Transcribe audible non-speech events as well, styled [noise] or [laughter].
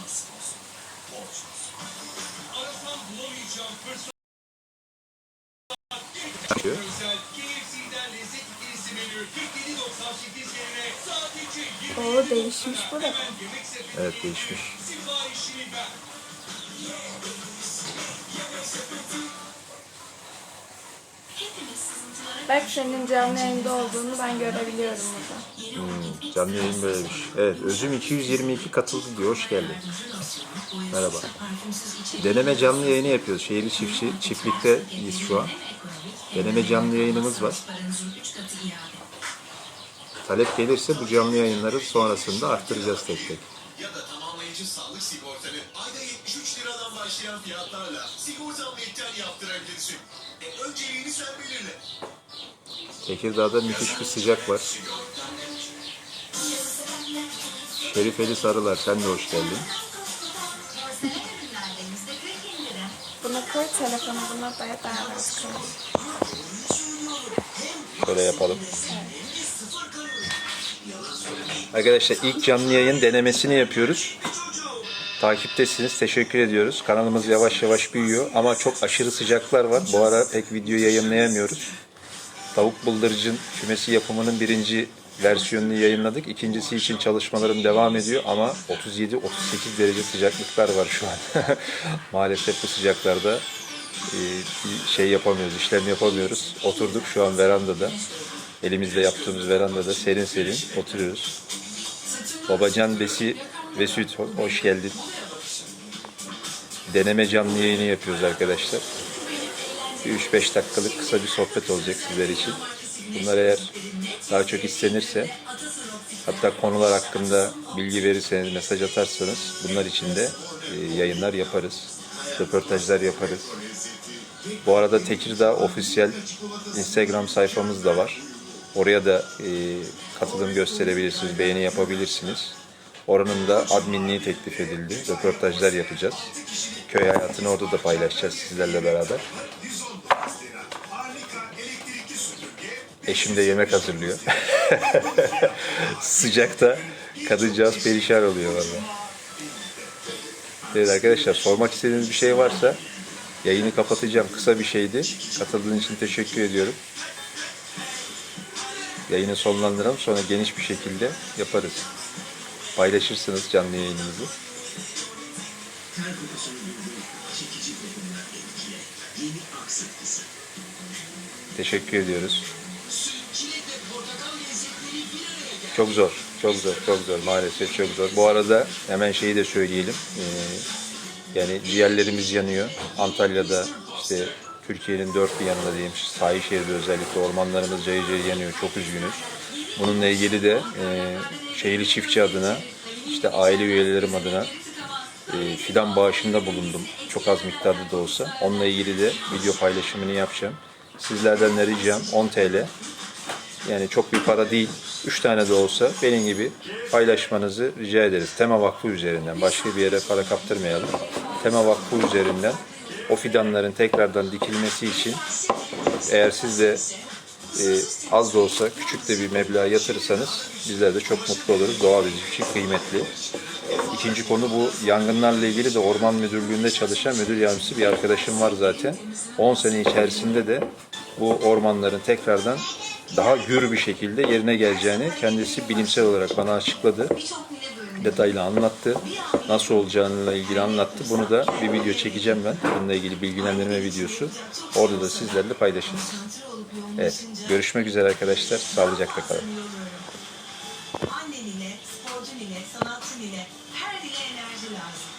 Nasip olsun. Borç olsun. Arasam bulamayacağım fırsat Çıkıyor. özel KFC'den lezzet ikilisi menü 47.98 yerine sadece 20 Oo değişmiş yemek sepeti Evet değişmiş. siparişini ver. Bak senin canlı yayında olduğunu ben görebiliyorum burada. Hmm, canlı yayın böylemiş. Evet Özüm 222 katıldı diyor. Hoş geldin. Merhaba. Deneme canlı yayını yapıyoruz. Şehirli çiftçi, çiftlikteyiz şu an. Deneme canlı yayınımız var. Talep gelirse bu canlı yayınları sonrasında arttıracağız tek tek. ya da tamamlayıcı sağlık sigortanı ayda 73 liradan başlayan fiyatlarla sigorta ameliyattan yaptırabilirsin. E, önceliğini sen belirle. Tekirdağ'da müthiş bir sıcak var. Şerifeli Sarılar sen de hoş geldin. Buna koy telefonu buna da koy. Şöyle yapalım. Arkadaşlar ilk canlı yayın denemesini yapıyoruz. Takiptesiniz. Teşekkür ediyoruz. Kanalımız yavaş yavaş büyüyor ama çok aşırı sıcaklar var. Bu ara pek video yayınlayamıyoruz. Tavuk bıldırcın kümesi yapımının birinci versiyonunu yayınladık. İkincisi için çalışmalarım devam ediyor ama 37-38 derece sıcaklıklar var şu an. [laughs] Maalesef bu sıcaklarda e, şey yapamıyoruz, işlem yapamıyoruz. Oturduk şu an verandada. Elimizle yaptığımız verandada serin serin oturuyoruz. Babacan Besi ve Süt hoş geldin. Deneme canlı yayını yapıyoruz arkadaşlar. Bir 3-5 dakikalık kısa bir sohbet olacak sizler için. Bunlar eğer daha çok istenirse hatta konular hakkında bilgi verirseniz, mesaj atarsanız bunlar için de e, yayınlar yaparız. Röportajlar yaparız. Bu arada Tekirdağ ofisiyel Instagram sayfamız da var. Oraya da e, katılım gösterebilirsiniz, beğeni yapabilirsiniz. Oranın da adminliği teklif edildi. Röportajlar yapacağız. Köy hayatını orada da paylaşacağız sizlerle beraber. Eşim de yemek hazırlıyor. [laughs] Sıcakta kadıncağız perişan oluyor valla. Evet arkadaşlar sormak istediğiniz bir şey varsa yayını kapatacağım. Kısa bir şeydi. Katıldığın için teşekkür ediyorum. Yayını sonlandıralım sonra geniş bir şekilde yaparız. Paylaşırsınız canlı yayınımızı. Teşekkür ediyoruz. Çok zor, çok zor, çok zor. Maalesef çok zor. Bu arada hemen şeyi de söyleyelim. Ee, yani ciğerlerimiz yanıyor. Antalya'da işte Türkiye'nin dört bir yanında diyeyim, sahil şehirde özellikle ormanlarımız cayır cayır yanıyor. Çok üzgünüz. Bununla ilgili de e, şehirli çiftçi adına, işte aile üyelerim adına e, fidan bağışında bulundum. Çok az miktarda da olsa. Onunla ilgili de video paylaşımını yapacağım. Sizlerden de ricam 10 TL. Yani çok bir para değil. 3 tane de olsa benim gibi paylaşmanızı rica ederiz. Tema Vakfı üzerinden. Başka bir yere para kaptırmayalım. Tema Vakfı üzerinden o fidanların tekrardan dikilmesi için eğer siz de e, az da olsa küçük de bir meblağ yatırırsanız bizler de çok mutlu oluruz. Doğa bizim için kıymetli. İkinci konu bu yangınlarla ilgili de Orman Müdürlüğü'nde çalışan müdür yardımcısı bir arkadaşım var zaten. 10 sene içerisinde de bu ormanların tekrardan daha gür bir şekilde yerine geleceğini kendisi bilimsel olarak bana açıkladı. Detaylı anlattı. Nasıl olacağıyla ilgili anlattı. Bunu da bir video çekeceğim ben. Bununla ilgili bilgilendirme videosu. Orada da sizlerle paylaşırız. Evet. Görüşmek üzere arkadaşlar. Sağlıcakla kalın. Annen ile, sporcun ile, sanatçın ile her dile enerji lazım.